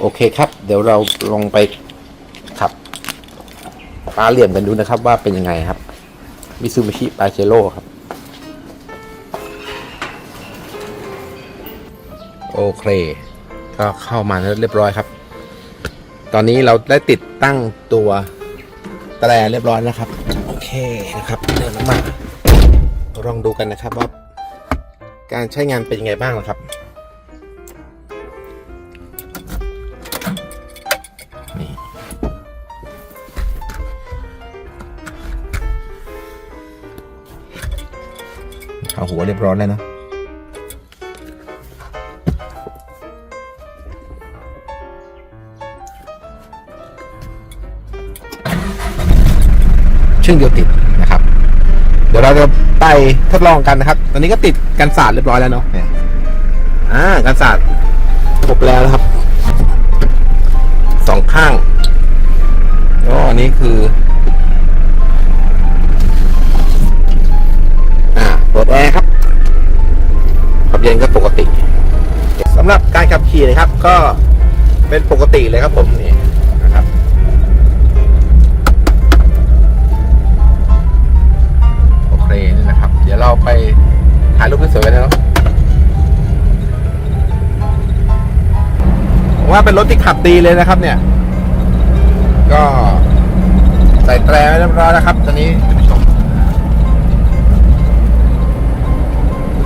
โอเคครับ เดี๋ยวเราลงไปขับปลาเหลี่ยมกันดูนะครับ ว่าเป็นยังไงครับมิซูบิชิปาเจโร่ครับ โอเค ก็เข้ามาเรียบร้อยครับ ตอนนี้เราได้ติดตั้งตัวแตรเรียบร้อยแล้วครับ โอเคนะครับเดินมาลองดูกันนะครับว่า การใช้งานเป็นยังไงบ้างนะครับ เอาหัวเรียบร้อยแล้วเนอะเชื่องเดียวติดนะครับ เดี๋ยวเราจะไปทดลองกันนะครับ ตอนนี้ก็ติดกันสาดเรียบร้อยแล้วเนาะเนี่ยอ่ากันสาดครบแล้วนะครับสองข้างก็อันนี้คือ ปิดแอร์ครับขับเย็นก็ปกติสำหรับการขับขี่นะครับ ก็เป็นปกติเลยครับผมนี่นะครับโอเคนี่นะครับ เดี๋ยวเราไปถ่ายรูปสวยๆกันนะเนาะผมว่าเป็นรถที่ขับดีเลยนะครับ เนี่ย ก็ใส่แตรไว้เรียบร้อยแล้วครับตอนนี้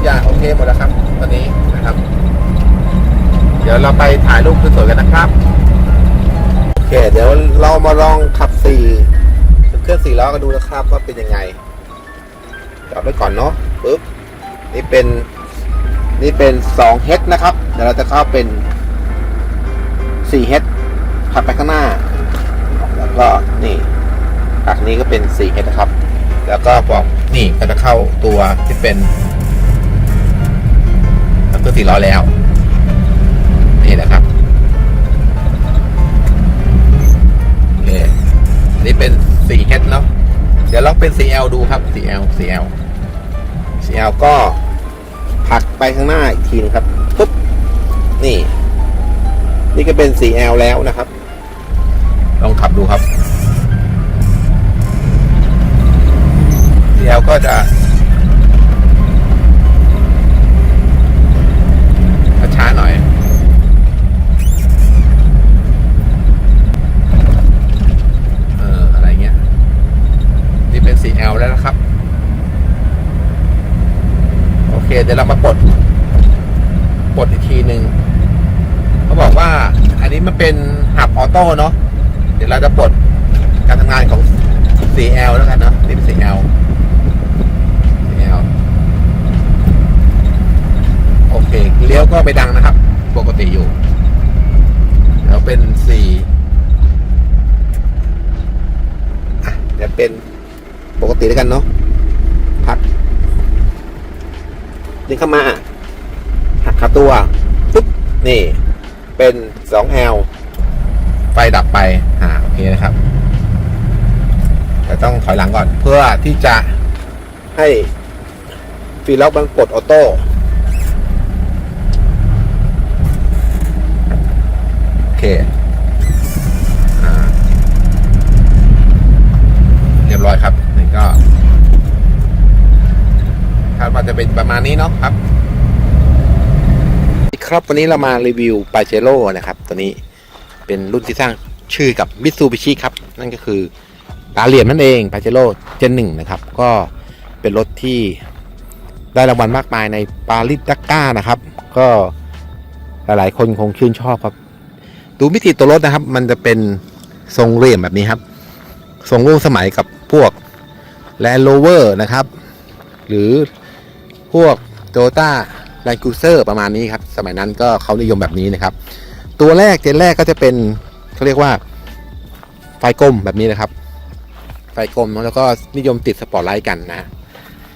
อย่างโอเคหมดแล้วครับ ตอนนี้นะครับ เดี๋ยวเราไปถ่ายรูปสวยๆกันนะครับ โอเค เดี๋ยวเรามาลองขับสี่เครื่องสี่ล้อกันดูนะครับว่าเป็นยังไงจอดไว้ก่อนเนาะปึ๊บนี่เป็นนี่เป็น2 h นะครับ เดี๋ยวเราจะเข้าเป็น4 h ขับไปข้างหน้า แล้วก็นี่จากนี้ก็เป็น4 h นะครับ แล้วก็บอกนี่ก็จะเข้าตัวที่เป็น สี่ล้อแล้ว นี่นะครับโอเคอันนี้เป็น4 h เนาะเดี๋ยวลองเป็น CL ดูครับ CL CL CL ก็ผลักไปข้างหน้าอีกทีนึงครับปุ๊บนี่ นี่ก็เป็น CL แล้วนะครับ ลองขับดูครับ CL ก็จะช้าๆหน่อย เออ อะไรเงี้ย นี่เป็น 4L แล้วนะครับ โอ เคเดี๋ยวเรามาปลดปลดอีกทีหนึ่งเขาบอกว่า อันนี้มันเป็นหับออโต้เนาะเดี๋ยวเราจะปลดการทำงานของ 4L แล้วกันเนาะนี่เป็น 4L 4L โอเคเลี้ยวก็ไม่ดังนะครับ ปกติอยู่ แล้วเป็น 4 อะเดี๋ยวเป็นปกติแล้วกันเนาะ พัก ดึงเข้ามาหักขาตัวปุ๊บนี่ เป็น 2L ไฟดับไปอ่าโอเคนะครับ แต่ต้องถอยหลังก่อนเพื่อที่จะให้ฟีล็อกมันปลดออโต้โอเคเรียบร้อยครับนี่ก็ คาดว่าจะเป็นประมาณนี้เนาะครับ ครับวันนี้เรามารีวิวปาเจโร่นะครับ ตัวนี้เป็นรุ่นที่สร้างชื่อกับมิตซูบิชิครับ นั่นก็คือตาเหลี่ยมนั่นเองปาเจโร่เจนหนึ่งนะครับ ก็เป็นรถที่ได้รางวัลมากมายในปาริสดักก้านะครับ ก็หลายๆ คนคงชื่นชอบครับ ดูมิติตัวรถนะครับ มันจะเป็นทรงเหลี่ยมแบบนี้ครับ ทรงร่วมสมัยกับพวกแลนด์โรเวอร์นะครับ หรือ พวกโตต้าแลนด์คูเซอร์ประมาณนี้ครับ สมัยนั้นก็เขานิยมแบบนี้นะครับ ตัวแรกเจนแรกก็จะเป็นเขาเรียกว่าไฟกลมแบบนี้นะครับ ไฟกลมแล้วก็นิยมติดสปอตไลท์กันนะ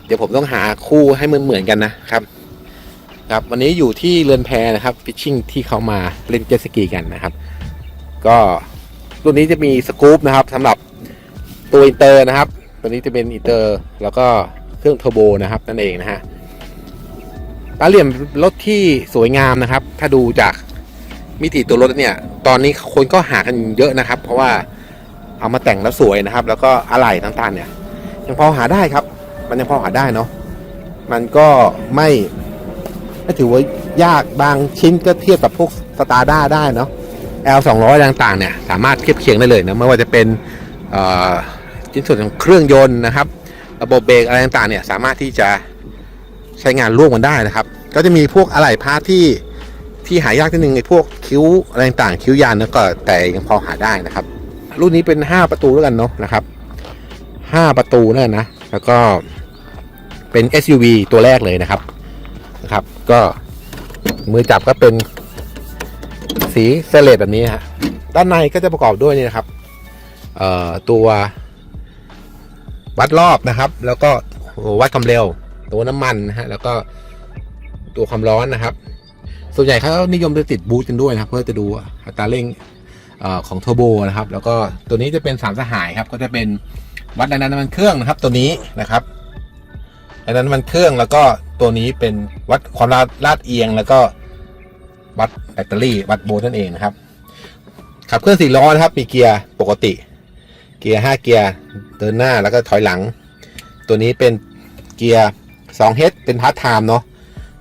เดี๋ยวผมต้องหาคู่ให้เหมือนเหมือนกันนะครับ ครับวันนี้อยู่ที่เรือนแพนะครับฟิชชิ่งที่เขามาเล่นเจ็ตสกีกันนะครับ ก็รุ่นนี้จะมีสกู๊ปนะครับสำหรับตัวอินเตอร์นะครับ ตัวนี้จะเป็นอินเตอร์แล้วก็เครื่องเทอร์โบนะครับนั่นเองนะฮะ ตาเหลี่ยมรถที่สวยงามนะครับ ถ้าดูจากมิติตัวรถเนี่ย ตอนนี้คนก็หากันเยอะนะครับ เพราะว่าเอามาแต่งแล้วสวยนะครับ แล้วก็อะไหล่ต่างๆ เนี่ย ยังพอหาได้ครับ มันยังพอหาได้เนาะมันก็ไม่ไม่ถือว่ายากบางชิ้นก็เทียบกับพวกสตาร์ด้าได้เนาะ L 2 0 0ต่างๆเนี่ย สามารถเทียบเคียงได้เลยนะไม่ว่าจะเป็นชิ้นส่วนของเครื่องยนต์นะครับ ระบบเบรกอะไรต่างๆเนี่ยสามารถที่จะ ใช้งานร่วมกันได้นะครับ ก็จะมีพวกอะไหล่พาร์ทที่ที่หายากนิดนึงในพวกคิ้วอะไรต่างๆคิ้วยานนะก็แต่ยังพอหาได้นะครับ รุ่นนี้เป็น 5 ประตูแล้วกันเนาะนะครับ 5 ประตูนั่นนะ แล้วก็เป็น SUV ตัวแรกเลยนะครับนะครับ ก็มือจับก็เป็นสีเซเลตแบบนี้ฮะด้านในก็จะประกอบด้วยนี่นะครับตัววัดรอบนะครับ แล้วก็วัดความเร็ว ตัวน้ำมันนะฮะแล้วก็ตัวความร้อนนะครับ ส่วนใหญ่เขานิยมจะติดบูทกันด้วยนะครับ เพื่อจะดูอัตราเร่งอของเทอร์โบนะครับ แล้วก็ตัวนี้จะเป็นสามสหายครับก็จะเป็นวัดแรงดันน้ำมันเครื่องนะครับ ตัวนี้นะครับแรงดันน้ำมันเครื่องแล้วก็ตัวนี้เป็นวัดความลาดลาดเอียง แล้วก็วัดแบตเตอรี่ วัดโวลต์นั่นเองนะครับ ขับเคลื่อนสี่ล้อนะครับ มีเกียร์ปกติ เกียร์ห้าเกียร์เดินหน้าแล้วก็ถอยหลัง ตัวนี้เป็นเกียร์ สองเฮดเป็นพาร์ทไทม์เนาะ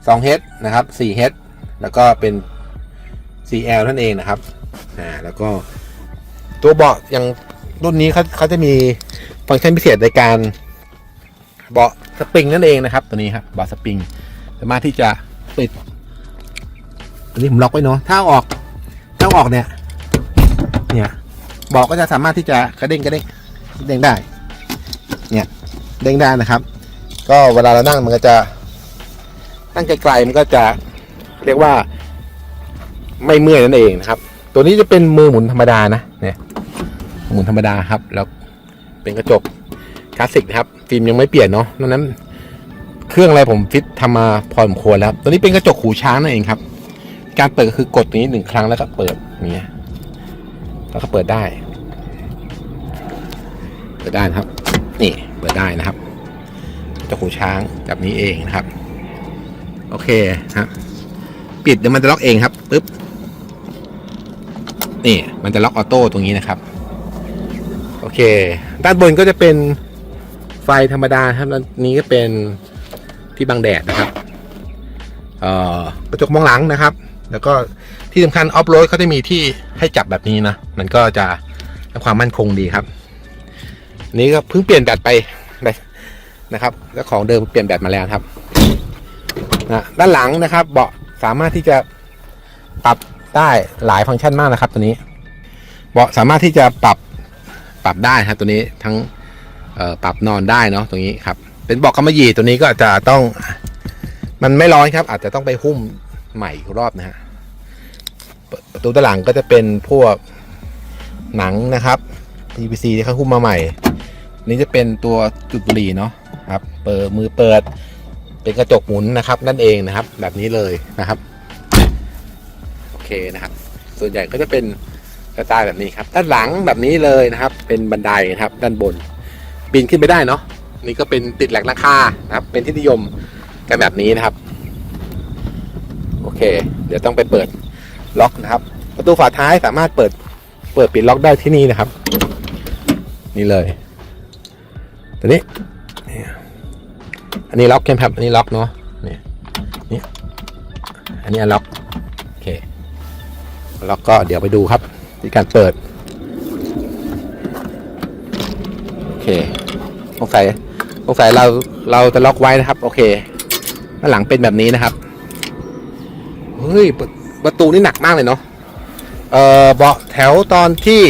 สองเฮดนะครับสี่เฮดแล้วก็เป็น 4L นั่นเองนะครับอ่าแล้วก็ตัวเบาะอย่างรุ่นนี้เขาเขาจะมีฟังก์ชันพิเศษในการเบาะสปริงนั่นเองนะครับ ตัวนี้ครับเบาะสปริงสามารถที่จะปิดอันนี้ผมล็อกไว้เนาะถ้าออกถ้าออกเนี่ยเนี่ยเบอกก็จะสามารถที่จะกระเด้งกระเด้งเด้งได้ เนี่ยเด้งได้นะครับ ก็เวลาเรานั่งมันก็จะนั่งไกลๆมันก็จะเรียกว่า ไม่เมื่อยนั่นเองนะครับ ตัวนี้จะเป็นมือหมุนธรรมดานะเนี่ยหมุนธรรมดาครับ แล้วเป็นกระจกคลาสสิกนะครับ ฟิล์มยังไม่เปลี่ยนเนาะดังนั้น เครื่องอะไรผมฟิตทำมาพอสมควรแล้ว ตัวนี้เป็นกระจกหูช้างนั่นเองครับ การเปิดก็คือกดตรงนี้หนึ่งครั้งแล้วก็เปิดอย่างเงี้ยแล้วก็เปิดได้ เปิดได้นะครับ นี่เปิดได้นะครับ เจ้าหูช้างแบบนี้เองนะครับ โอเคครับ ปิดเดี๋ยวมันจะล็อกเองครับปึ๊บนี่มันจะล็อกออโต้ตรงนี้นะครับ โอเค ด้านบนก็จะเป็นไฟธรรมดาครับนี้ก็เป็นที่บังแดดนะครับเอ่อกระจกมองหลังนะครับ แล้วก็ที่สำคัญออฟโรดเขาจะมีที่ให้จับแบบนี้นะ มันก็จะความมั่นคงดีครับ นี้ก็เพิ่งเปลี่ยนแบตไป นะครับแล้วของเดิมเปลี่ยนแบตมาแล้วครับนะด้านหลังนะครับ เบาะสามารถที่จะปรับได้หลายฟังก์ชันมากนะครับ ตัวนี้ เบาะสามารถที่จะปรับปรับได้ครับตัวนี้ทั้งปรับนอนได้เนาะตรงนี้ครับ เป็นเบาะกำมะหยี่ตัวนี้ก็จะต้องมันไม่ร้อนครับ อาจจะต้องไปหุ้มใหม่อีกรอบนะฮะประตูด้านหลังก็จะเป็นพวกหนังนะครับ PVC ที่เขาหุ้มมาใหม่ นี่จะเป็นตัวจุดบุหรี่เนาะ ครับ เปิดมือเปิด เป็นกระจกหมุนนะครับ นั่นเองนะครับ แบบนี้เลยนะครับ โอเคนะครับ ส่วนใหญ่ก็จะเป็นสไตล์แบบนี้ครับด้านหลังแบบนี้เลยนะครับ เป็นบันไดนะครับ ด้านบน ปีนขึ้นไปได้เนาะนี่ก็เป็นติดแหลกราคานะครับ เป็นที่นิยมกันแบบนี้นะครับ โอเค เดี๋ยวต้องไปเปิดล็อกนะครับ ประตูฝาท้ายสามารถเปิดเปิดปิดล็อกได้ที่นี่นะครับ นี่เลยตัวนี้ อันนี้ล็อกแคมครับ อันนี้ล็อกเนาะนี่นี่อันนี้ล็อกโอเคแล็อกก็เดี๋ยวไปดูครับ ที่การเปิด โอเคสงสัยสงสัยเราเราจะล็อกไว้นะครับ โอเคด้านหลังเป็นแบบนี้นะครับเฮ้ยประประตูนี่หนักมากเลยเนาะเอ่อเบาะแถวตอนที่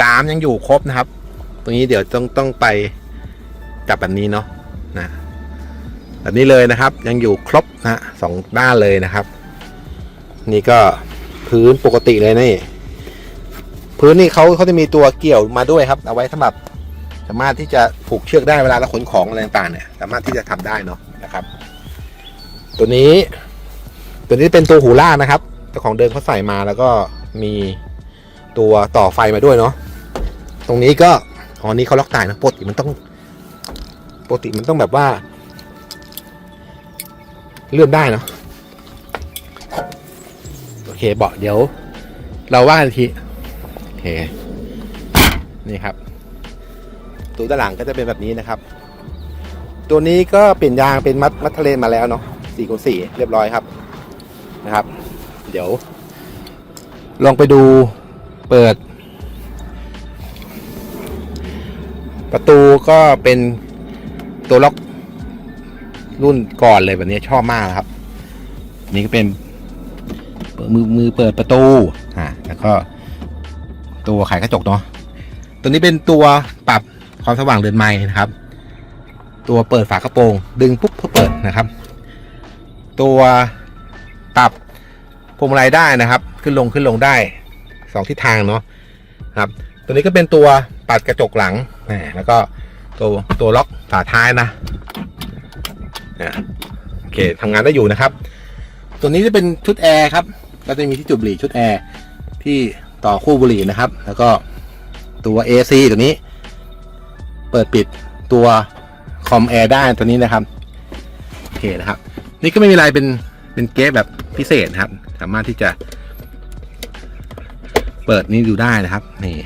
สามยังอยู่ครบนะครับ ตรงนี้เดี๋ยวต้องต้องไปจับแบบนี้เนาะนะ แบบนี้เลยนะครับ ยังอยู่ครบนะสองด้านเลยนะครับ นี่ก็พื้นปกติเลยนี่ พื้นนี่เขาเขาจะมีตัวเกี่ยวมาด้วยครับ เอาไว้สำหรับสามารถที่จะผูกเชือกได้เวลาเราขนของอะไรต่างๆเนี่ย สามารถที่จะทำได้เนาะนะครับ ตัวนี้ ตัวนี้เป็นตัวหูล่ากนะครับเจ้าของเดิมเขาใส่มาแล้วก็มีตัวต่อไฟมาด้วยเนาะตรงนี้ก็อ๋อนี้เขาล็อกตายนะปกติมันต้องปกติมันต้องแบบว่า เลื่อนได้เนาะโอเคเบาะเดี๋ยว เราว่ากันทีโอเคนี่ครับตัวด้านหลังก็จะเป็นแบบนี้นะครับ ตัวนี้ก็เปลี่ยนยางเป็นมัดมัดทะเลมาแล้วเนาะสี่คูณสี่เรียบร้อยครับนะครับ เดี๋ยว ลองไปดูเปิด ประตูก็เป็นตัวล็อก รุ่นก่อนเลยแบบนี้ชอบมากนะครับ นี่ก็เป็นมือมือเปิดประตูอ่าแล้วก็ตัวไขกระจกเนาะตัวนี้เป็นตัวปรับความสว่างเรือนไม้นะครับ ตัวเปิดฝากระโปรง ดึงปุ๊บเพื่อเปิดนะครับ ตัวปรับพวงมาลัยได้นะครับ ขึ้นลงขึ้นลงได้สองทิศทางเนาะครับ ตัวนี้ก็เป็นตัวปัดกระจกหลังแล้วก็ตัวตัวล็อกฝาท้ายนะ อ่าโอเคทำงานได้อยู่นะครับ ตัวนี้จะเป็นชุดแอร์ครับก็จะมีที่จุดบุหรี่ชุดแอร์ที่ต่อคู่บุหรี่นะครับ แล้วก็ตัว AC ตัวนี้ เปิดปิดตัวคอมแอร์ได้ตัวนี้นะครับโอเคนะครับ นี่ก็ไม่มีอะไรเป็นเป็นเกสแบบพิเศษนะครับ สามารถที่จะเปิดนี่ดูได้นะครับนี่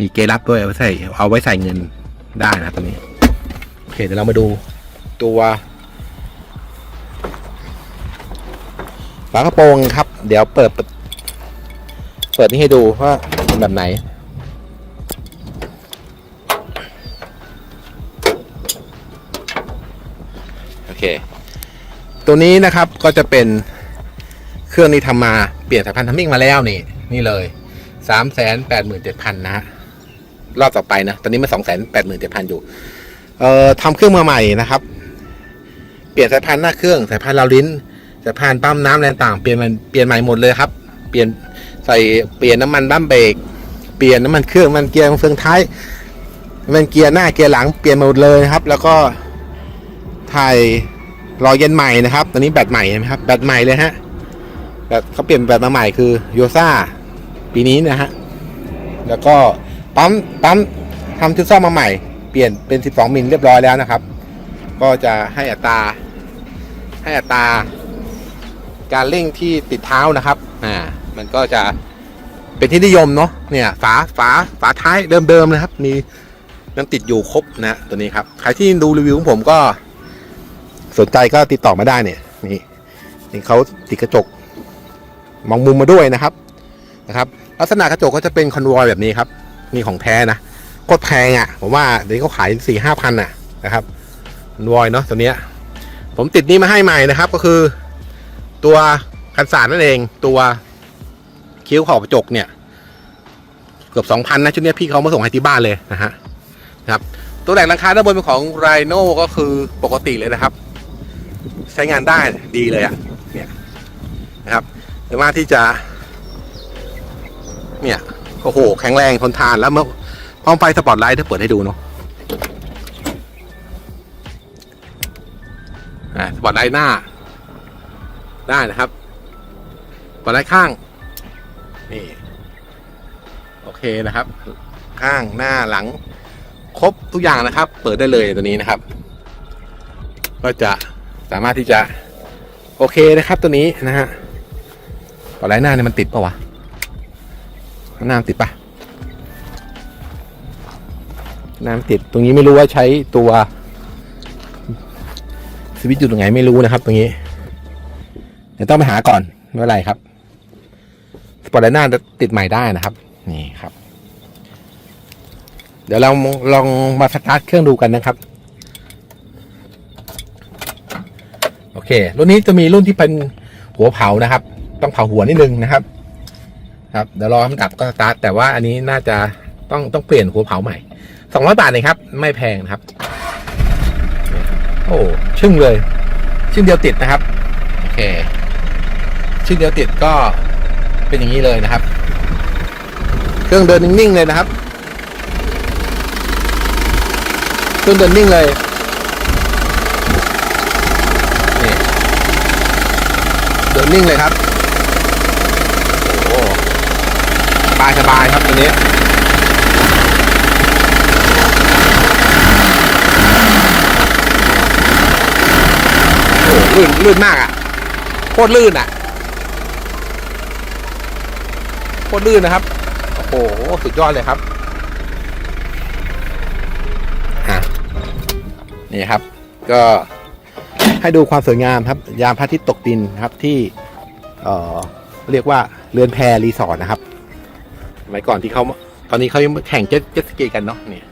มีเกสรับด้วยเอาไว้ใส่เอาไว้ใส่เงินได้นะครับตัวนี้ โอเคเดี๋ยวเรามาดู ตัวฝากระโปรงครับ เดี๋ยวเปิด เปิดนี่ให้ดูว่าเป็นแบบไหน โอเค ตัวนี้นะครับก็จะเป็นเครื่องนี้ทำมาเปลี่ยนสายพันธุ์ทัมมิ่งมาแล้วนี่ นี่เลยสามแสนแปดหมื่นเจ็ดพันนะฮะรอบต่อไปนะ ตอนนี้มันสองแสนแปดหมื่นเจ็ดพันอยู่ เอ่อทำเครื่องมาใหม่นะครับ เปลี่ยนสายพันหน้าเครื่องสายพันธุ์ราวลิ้นสายพันปั๊มน้ำแรงต่างเปลี่ยนมันเปลี่ยนใหม่หมดเลยครับ เปลี่ยนใส่เปลี่ยนน้ำมันบั้มเบรกเปลี่ยนน้ำมันเครื่องมันเกียร์เฟืองท้ายมันเกียร์หน้าเกียร์หลังเปลี่ยนหมดเลยครับ แล้วก็ถ่ายรอยเย็นใหม่นะครับตอนนี้แบตใหม่เห็นไหมครับแบตใหม่เลยฮะแบตเขาเปลี่ยนแบตมาใหม่คือโยซ่าปีนี้นะฮะแล้วก็ปั๊มปั๊มทำชุดซ่อมมาใหม่ เปลี่ยนเป็น 12 มิลเรียบร้อยแล้วนะครับ ก็จะให้อัตรา ให้อัตราการเร่งที่ติดเท้านะครับ อ่า มันก็จะเป็นที่นิยมเนาะ เนี่ย ฝา ฝา ฝาท้ายเดิมๆนะครับ มียังติดอยู่ครบนะตัวนี้ครับ ใครที่ดูรีวิวของผมก็สนใจก็ติดต่อมาได้เนี่ย นี่ นี่เขาติดกระจก มองมุมมาด้วยนะครับ นะครับ ลักษณะกระจกก็จะเป็นคอนวอยแบบนี้ครับ นี่ของแท้นะโคตรแพงอะ ผมว่าเดี๋ยวเขาขายสี่ห้าพันอะนะครับวอยเนาะตัวเนี้ย ผมติดนี้มาให้ใหม่นะครับ ก็คือ ตัวคันสารนั่นเอง ตัวคิ้วขอบกระจกเนี่ย เกือบสองพันนะชุดนี้พี่เขามาส่งให้ที่บ้านเลยนะฮะครับ ตัวแหลกหลังคาด้านบนเป็นของไรโน่ก็คือปกติเลยนะครับ ใช้งานได้ดีเลยอะ่ะเนี่ยนะครับสามารถที่จะ เนี่ยโอ้โหแข็งแรงทนทานแล้วเมื่อพร้อมไฟสปอตไลท์ถ้าเปิดให้ดูเนาะ อ่าสปอตไลท์หน้า ได้นะครับสปอตไลท์ข้าง นี่ โอเคนะครับ ข้างหน้าหลัง ครบทุกอย่างนะครับ เปิดได้เลยตัวนี้นะครับ ก็จะสามารถที่จะ โอเคนะครับ ตัวนี้นะฮะสปอตไลท์หน้าเนี่ยมันติดปะวะน้ำติดปะน้ำติดตรงนี้ไม่รู้ว่าใช้ตัว วิตอยู่ตรงไหนไม่รู้นะครับ ตรงนี้ เดี๋ยวต้องไปหาก่อนไม่เป็นไรครับสปอร์ตไลน์น้าจะติดใหม่ได้นะครับ นี่ครับ เดี๋ยวเราลองมาสตาร์ทเครื่องดูกันนะครับ โอเค รุ่นนี้จะมีรุ่นที่เป็นหัวเผานะครับ ต้องเผาหัวนิดนึงนะครับ ครับ เดี๋ยวรอให้มันดับก็สตาร์ทแต่ว่าอันนี้น่าจะต้องต้องเปลี่ยนหัวเผาใหม่สองร้อยบาทเองครับ ไม่แพงนะครับ โอ้ งเลยชึ่งเดียวติดนะครับ โอเคชึ่งเดียวติดก็เป็นอย่างนี้เลยนะครับ เครื่องเดินนิ่งๆเลยนะครับ เครื่องเดินนิ่งเลยนี่เดินนิ่งเลยครับ โอ้สบายสบายครับตัวนี้ โอ้ ลื่นลื่นมากอะโคตรลื่นอะโคตรลื่นนะครับ โอ้โห สุดยอดเลยครับอะนี่ครับ ก็ให้ดูความสวยงามครับ ยามพระอาทิตย์ตกดินครับที่ เอ่อ เรียกว่าเรือนแพรีสอร์ทนะครับสมัยก่อนที่เขาตอนนี้เขายังแข่งเจ็ตเจ็ตสกีกันเนาะเนี่ย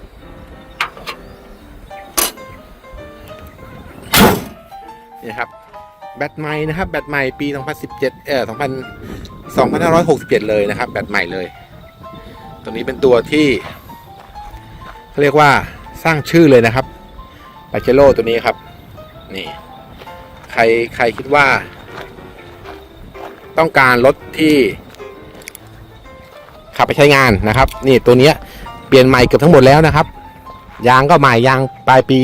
นี่ครับแบตใหม่นะครับแบตใหม่ปี 2017 เอ่อ2000 2567 เลยนะครับ แบตใหม่เลย ตัวนี้เป็นตัวที่เขาเรียกว่าสร้างชื่อเลยนะครับปาเจโร่ตัวนี้ครับ นี่ ใครใครคิดว่า ต้องการรถที่ ขับไปใช้งานนะครับ นี่ตัวนี้เปลี่ยนใหม่เกือบทั้งหมดแล้วนะครับ ยางก็ใหม่ยางปลายปี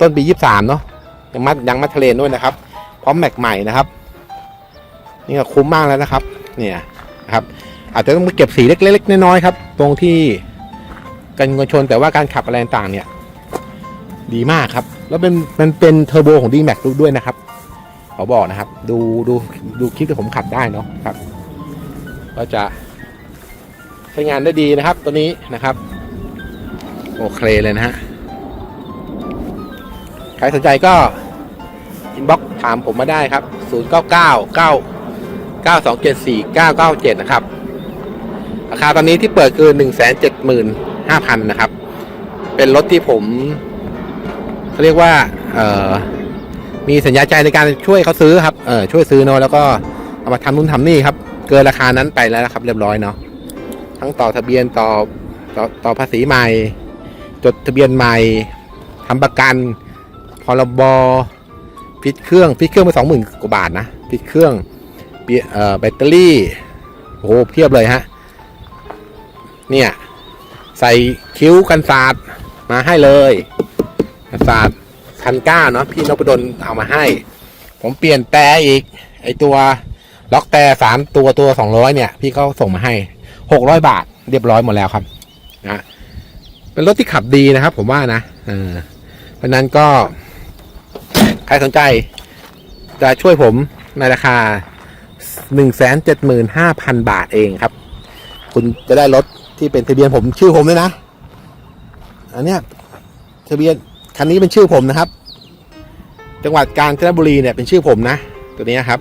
ต้นปี 23 เนาะ ยังมัดยังมัดทะเลด้วยนะครับ พร้อมแม็กใหม่นะครับ นี่ก็คุ้มมากแล้วนะครับ เนี่ยนะครับ อาจจะต้องมาเก็บสีเล็กๆน้อยๆครับ ตรงที่กันกันชนแต่ว่าการขับอะไรต่างเนี่ย ดีมากครับ แล้วเป็นมันเป็นเทอร์โบของ d m a x ด้วยนะครับขาบอกนะครับ ดูดูดูคลิปที่ผมขับได้เนาะครับ ก็จะใช้งานได้ดีนะครับ ตัวนี้นะครับ โอเคเลยนะฮะ ใครสนใจก็อินบ็อกถามผมมาได้ครับ 0 9 9 9 9 2 7 4 9 9 7 นะครับ ราคาตอนนี้ที่เปิดคือ 1 7 5 0 0 0 นะครับ เป็นรถที่ผมเขาเรียกว่าเออมีสัญญาใจในการช่วยเขาซื้อครับ เออช่วยซื้อเนาะแล้วก็เอามาทำนู่นทำนี่ครับ เกินราคานั้นไปแล้วนะครับ เรียบร้อยเนาะทั้งต่อทะเบียนต่อต่อต่อภาษีใหม่ จดทะเบียนใหม่ทำประกัน รบฟิตเครื่องฟิตเครื่องไปสองหมื่นกว่าบาทนะฟิตเครื่องเอ่อแบตเตอรี่โอ้โหเพียบเลยฮะเนี่ยใส่คิ้วกันศาสตร์มาให้เลยกันศาสตร์คันก้าเนาะพี่นพดลเอามาให้ ผมเปลี่ยนแต่อีก ไอตัวล็อกแต่สามตัวตัวสองร้อยเนี่ย พี่เขาส่งมาให้หกร้อยบาท เรียบร้อยหมดแล้วครับนะเป็นรถที่ขับดีนะครับ ผมว่านะเออเพราะนั้นก็ ใครสนใจ จะช่วยผมในราคา 175,000 บาทเองครับ คุณจะได้รถที่เป็นทะเบียนผมชื่อผมเลยนะ อันเนี้ยทะเบียนคันนี้เป็นชื่อผมนะครับ จังหวัดกาญจนบุรีเนี่ยเป็นชื่อผมนะ ตัวนี้ครับ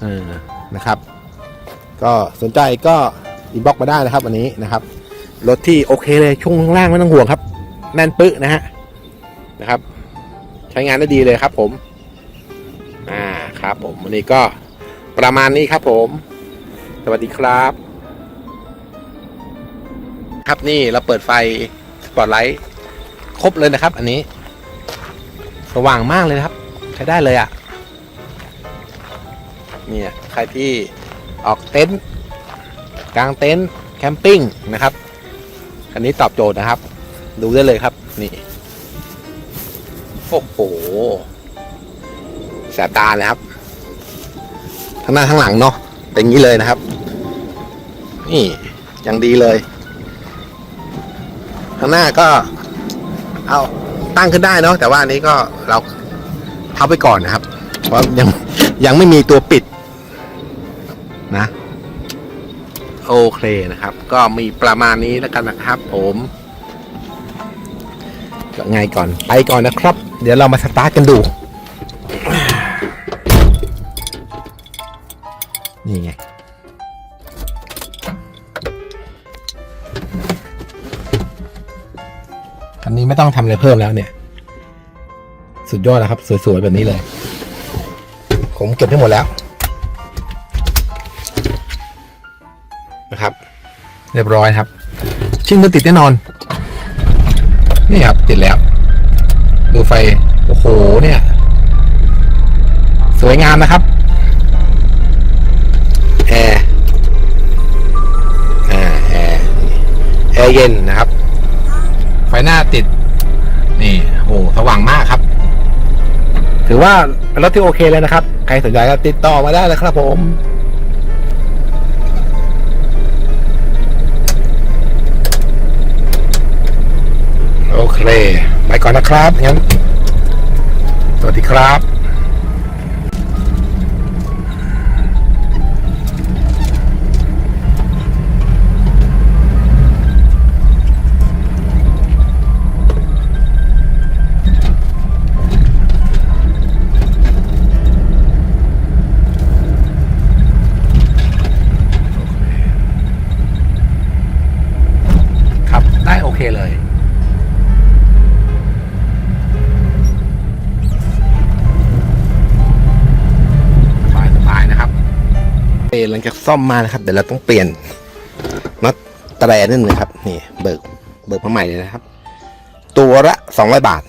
เออนะครับ ก็สนใจก็อินบ็อกมาได้นะครับวันนี้นะครับรถที่โอเคเลยช่วงล่างไม่ต้องห่วงครับ แน่นปึ๊ะนะฮะนะครับ ใช้งานได้ดีเลยครับผม อ่าครับผมวันนี้ก็ประมาณนี้ครับผม สวัสดีครับ ครับนี่เราเปิดไฟสปอตไลท์ครบเลยนะครับ อันนี้ สว่างมากเลยครับ ใช้ได้เลยอะ่ะเนี่ยใครที่ออกเต็นท์กลางเต็นท์แคมปิ้งนะครับคันนี้ตอบโจทย์นะครับ ดูได้เลยครับนี่ โอ้โหแสบตาเลยครับทั้งหน้าทั้งหลังเนาะเป็นอย่างนี้เลยนะครับ นี่ยังดีเลยข้างหน้าก็ เอาตั้งขึ้นได้เนาะแต่ว่าอันนี้ก็เราทับไปก่อนนะครับ เพราะยังยังไม่มีตัวปิดนะ โอเคนะครับ ก็มีประมาณนี้แล้วกันนะครับ ผม ไงก่อน ไปก่อนนะครับ เดี๋ยวเรามาสตาร์ทกันดู นี่ไง คันนี้ไม่ต้องทำอะไรเพิ่มแล้วเนี่ย สุดยอดแล้วครับ สวยๆ แบบนี้เลย ผมเก็บให้หมดแล้ว นะครับ เรียบร้อยครับ ชิ้นก็ติดแน่นอน นี่ครับติดแล้ว ดูไฟ โอ้โห เนี่ย สวยงามนะครับแอร์อ่าแอร์แอร์เย็นนะครับ ไฟหน้าติด นี่ โอ้สว่างมากครับ ถือว่าเป็นรถที่โอเคเลยนะครับ ใครสนใจก็ติดต่อมาได้เลยครับผม โอเค ไปก่อนนะครับ งั้น สวัสดีครับ เอหลังจากซ่อมมานะครับเดี๋ยวเราต้องเปลี่ยนน็อตแตรนิดนึงนะครับนี่เบิกเบิกมาใหม่เลยนะครับ ตัวละสองร้อยบาท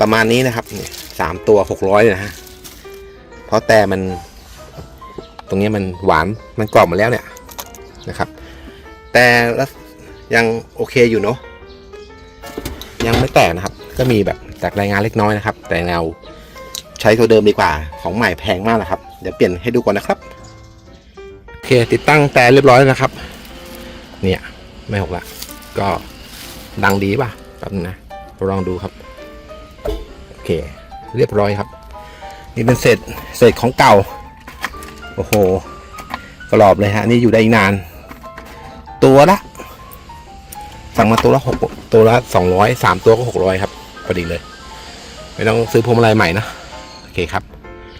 ประมาณนี้นะครับนี่สามตัวหกร้อยนะฮะเพราะแต่มัน ตรงนี้มันหวานมันกรอบหมาแล้วเนี่ยนะครับ แต่แล้วยังโอเคอยู่เนาะยังไม่แตกนะครับ ก็มีแบบแตกรายงานเล็กน้อยนะครับ แต่เราใช้ตัวเดิมดีกว่าของใหม่แพงมากนะครับ เดี๋ยวเปลี่ยนให้ดูก่อนนะครับโอเคติดตั้งแต่เรียบร้อยแล้วนะครับ เนี่ยไม่หกละก็ดังดีป่ะแป๊บนึงนะลองดูครับโอเค เรียบร้อยครับ นี่เป็นเศษเศษของเก่าโอ้โหกรอบเลยฮะนี่อยู่ได้อีกนาน ตัวละสั่งมาตัวละหกตัวละสองร้อยสามตัวก็หกร้อยครับพอดีเลย ไม่ต้องซื้อพวงมาลัยใหม่นะ โอเคครับ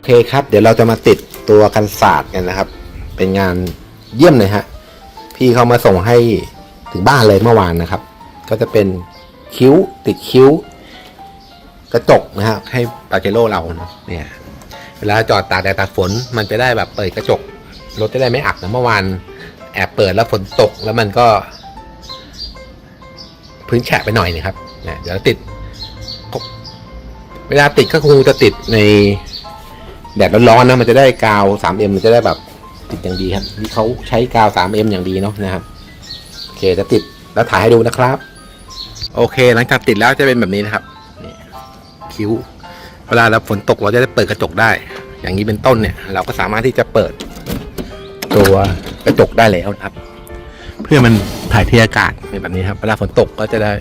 โอเคครับ เดี๋ยวเราจะมาติดตัวกันศาสตร์กันนะครับ เป็นงานเยี่ยมเลยฮะ พี่เขามาส่งให้ถึงบ้านเลยเมื่อวานนะครับ ก็จะเป็นคิ้วติดคิ้ว กระจกนะฮะให้ปาเจโร่เราเนาะเนี่ยเวลาจอดตากแดดตากฝนมันจะได้แบบเปิดกระจกรถจะได้ไม่อับนะเมื่อวานแอบเปิดแล้วฝนตกแล้วมันก็ พื้นแฉะไปหน่อยนะครับเนี่ยเดี๋ยวติด เวลาติดก็คงจะติดใน แดดร้อนๆนะมันจะได้กาว 3M มันจะได้แบบติดอย่างดีครับนี่เขาใช้กาว 3M อย่างดีเนาะนะครับโอเคจะติดแล้วถ่ายให้ดูนะครับ โอเคหลังจากติดแล้วจะเป็นแบบนี้นะครับนี่คิ้ว เวลาเราฝนตกเราจะได้เปิดกระจกได้ อย่างนี้เป็นต้นเนี่ย เราก็สามารถที่จะเปิด ตัวกระจกได้แล้วนะครับ เพื่อมันถ่ายเทอากาศในแบบนี้ครับ เวลาฝนตกก็จะได้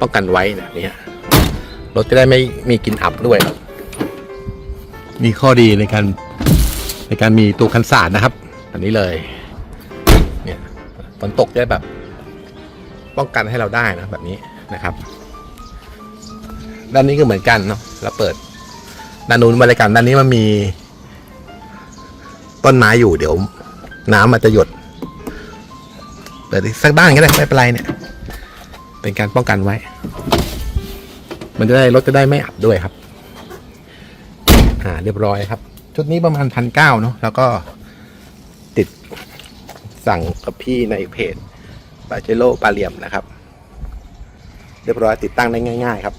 ป้องกันไว้แบบนี้รถจะได้ไม่มีกลิ่นอับด้วยครับ มีข้อดีในการในการมีตัวกันสาดนะครับแบบนี้เลย เนี่ยฝนตกจะได้แบบ ป้องกันให้เราได้นะแบบนี้นะครับ ด้านนี้ก็เหมือนกันเนาะเราเปิดด้านนู้นบริการด้านนี้มันมี ต้นไม้อยู่เดี๋ยว น้ำมันจะหยดเปิดสักด้านก็ได้ไม่เป็นไรเนี่ย เป็นการป้องกันไว้ มันจะได้รถจะได้ไม่อับด้วยครับ อ่าเรียบร้อยครับ ชุดนี้ประมาณพันเก้าเนาะแล้วก็ติดสั่งกับพี่ในเพจปาเจโร่ปาเลียมนะครับ เรียบร้อยติดตั้งได้ง่าย ๆ ครับ